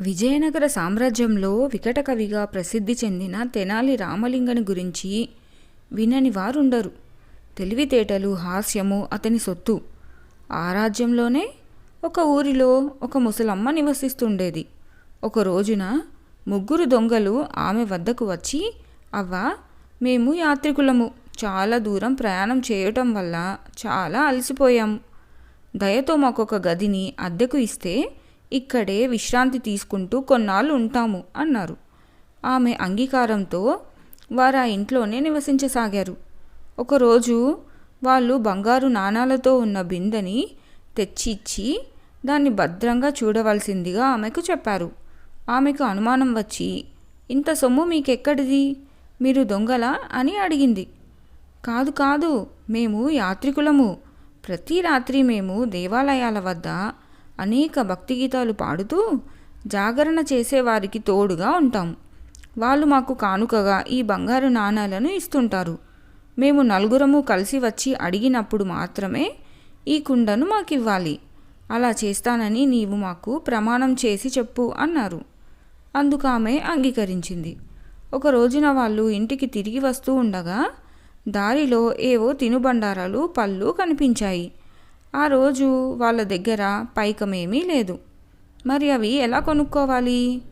విజయనగర సామ్రాజ్యంలో వికట కవిగా ప్రసిద్ధి చెందిన తెనాలి రామలింగని గురించి వినని వారుండరు. తెలివితేటలు హాస్యము అతని సొత్తు. ఆ రాజ్యంలోనే ఒక ఊరిలో ఒక ముసలమ్మ నివసిస్తుండేది. ఒక రోజున ముగ్గురు దొంగలు ఆమె వద్దకు వచ్చి అవ్వ మేము యాత్రికులము. చాలా దూరం ప్రయాణం చేయటం వల్ల చాలా అలసిపోయాము దయతో మాకొక గదిని అద్దెకు ఇస్తే ఇక్కడే విశ్రాంతి తీసుకుంటూ కొన్నాళ్ళు ఉంటాము అన్నారు. ఆమె అంగీకారంతో వారు ఆ ఇంట్లోనే నివసించసాగారు. ఒకరోజు వాళ్ళు బంగారు నాణాలతో ఉన్న బిందెని తెచ్చి ఇచ్చి దాన్ని భద్రంగా చూడవలసిందిగా ఆమెకు చెప్పారు. ఆమెకు అనుమానం వచ్చి ఇంత సొమ్ము మీకెక్కడిది? మీరు దొంగలా? అని అడిగింది. కాదు కాదు మేము యాత్రికులము. ప్రతి రాత్రి మేము దేవాలయాల వద్ద అనేక భక్తి గీతాలు పాడుతూ జాగరణ చేసేవారికి తోడుగా ఉంటాం. వాళ్ళు మాకు కానుకగా ఈ బంగారు నాణాలను ఇస్తుంటారు. మేము నలుగురము కలిసి వచ్చి అడిగినప్పుడు మాత్రమే ఈ కుండను మాకు ఇవ్వాలి అలా చేస్తానని నీవు మాకు ప్రమాణం చేసి చెప్పు అన్నారు. అందుకు ఆమె అంగీకరించింది. ఒక రోజున వాళ్ళు ఇంటికి తిరిగి వస్తూ ఉండగా దారిలో ఏవో తినుబండారాలు పళ్ళు కనిపించాయి. ఆ రోజు వాళ్ళ దగ్గర పైకమేమీ లేదు. మరి అవి ఎలా కొనుక్కోవాలి?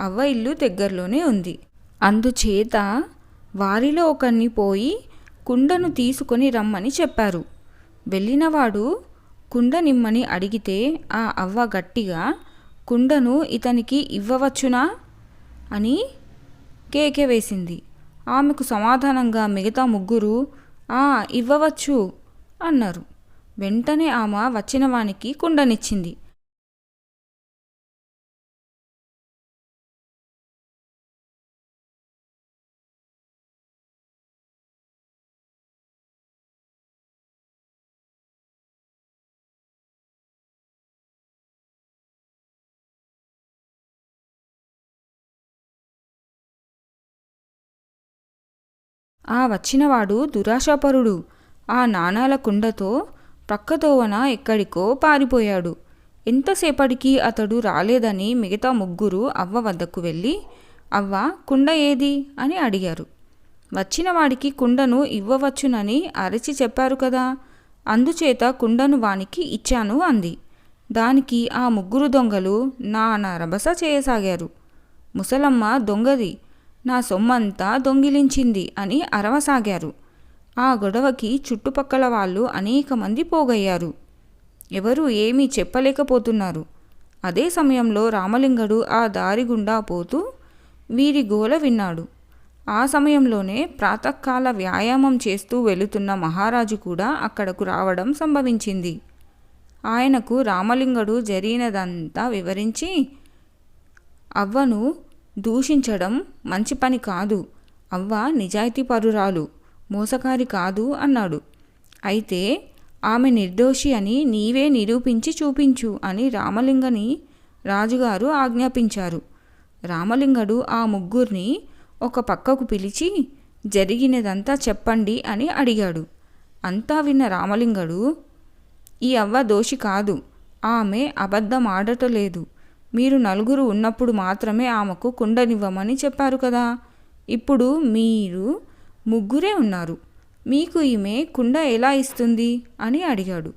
అవ్వ ఇల్లు దగ్గరలోనే ఉంది. అందుచేత వారిలో ఒకరిని పోయి కుండను తీసుకొని రమ్మని చెప్పారు. వెళ్ళినవాడు కుండ నిమ్మని అడిగితే ఆ అవ్వ గట్టిగా కుండను ఇతనికి ఇవ్వవచ్చునా? అని కేకే వేసింది. ఆమెకు సమాధానంగా మిగతా ముగ్గురు ఆ ఇవ్వవచ్చు అన్నారు. వెంటనే ఆమె వచ్చిన వానికి కుండనిచ్చింది. ఆ వచ్చినవాడు దురాశాపరుడు. ఆ నాణాల కుండతో ప్రక్కదోవన ఎక్కడికో పారిపోయాడు. ఎంతసేపటికి అతడు రాలేదని మిగతా ముగ్గురు అవ్వ వద్దకు వెళ్ళి అవ్వ కుండ ఏది? అని అడిగారు. వచ్చిన వాడికి కుండను ఇవ్వవచ్చునని అరచి చెప్పారు కదా. అందుచేత కుండను వానికి ఇచ్చాను అంది. దానికి ఆ ముగ్గురు దొంగలు నానా రభస చేయసాగారు. ముసలమ్మ దొంగది. నా సొమ్మంతా దొంగిలించింది అని అరవసాగారు. ఆ గొడవకి చుట్టుపక్కల వాళ్ళు అనేక మంది పోగయ్యారు. ఎవరు ఏమీ చెప్పలేకపోతున్నారు. అదే సమయంలో రామలింగడు ఆ దారి గుండా పోతూ వీరి గోల విన్నాడు. ఆ సమయంలోనే ప్రాతకాల వ్యాయామం చేస్తూ వెళుతున్న మహారాజు కూడా అక్కడకు రావడం సంభవించింది. ఆయనకు రామలింగడు జరిగినదంతా వివరించి అవ్వను దూషించడం మంచి పని కాదు. అవ్వ నిజాయితీపరురాలు. మోసకారి కాదు అన్నాడు. అయితే ఆమె నిర్దోషి అని నీవే నిరూపించి చూపించు అని రామలింగని రాజుగారు ఆజ్ఞాపించారు. రామలింగడు ఆ ముగ్గురిని ఒక పక్కకు పిలిచి జరిగినదంతా చెప్పండి అని అడిగాడు. అంతా విన్న రామలింగడు ఈ అవ్వ దోషి కాదు ఆమె అబద్ధం ఆడటలేదు మీరు నలుగురు ఉన్నప్పుడు మాత్రమే ఆమెకు కుండనివ్వమని చెప్పారు కదా. ఇప్పుడు మీరు ముగ్గురే ఉన్నారు. మీకు ఈమె కుండ ఎలా ఇస్తుంది? అని అడిగాడు.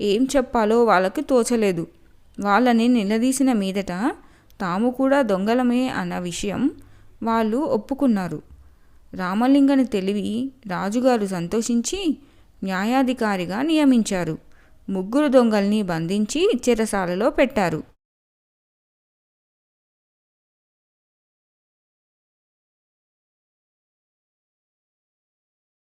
ఏం చెప్పాలో వాళ్ళకి తోచలేదు. వాళ్ళని నిలదీసిన మీదట తాము కూడా దొంగలమే అన్న విషయం వాళ్ళు ఒప్పుకున్నారు. రామలింగని తెలివి రాజుగారు సంతోషించి న్యాయాధికారిగా నియమించారు. ముగ్గురు దొంగల్ని బంధించి చెరసాలలో పెట్టారు.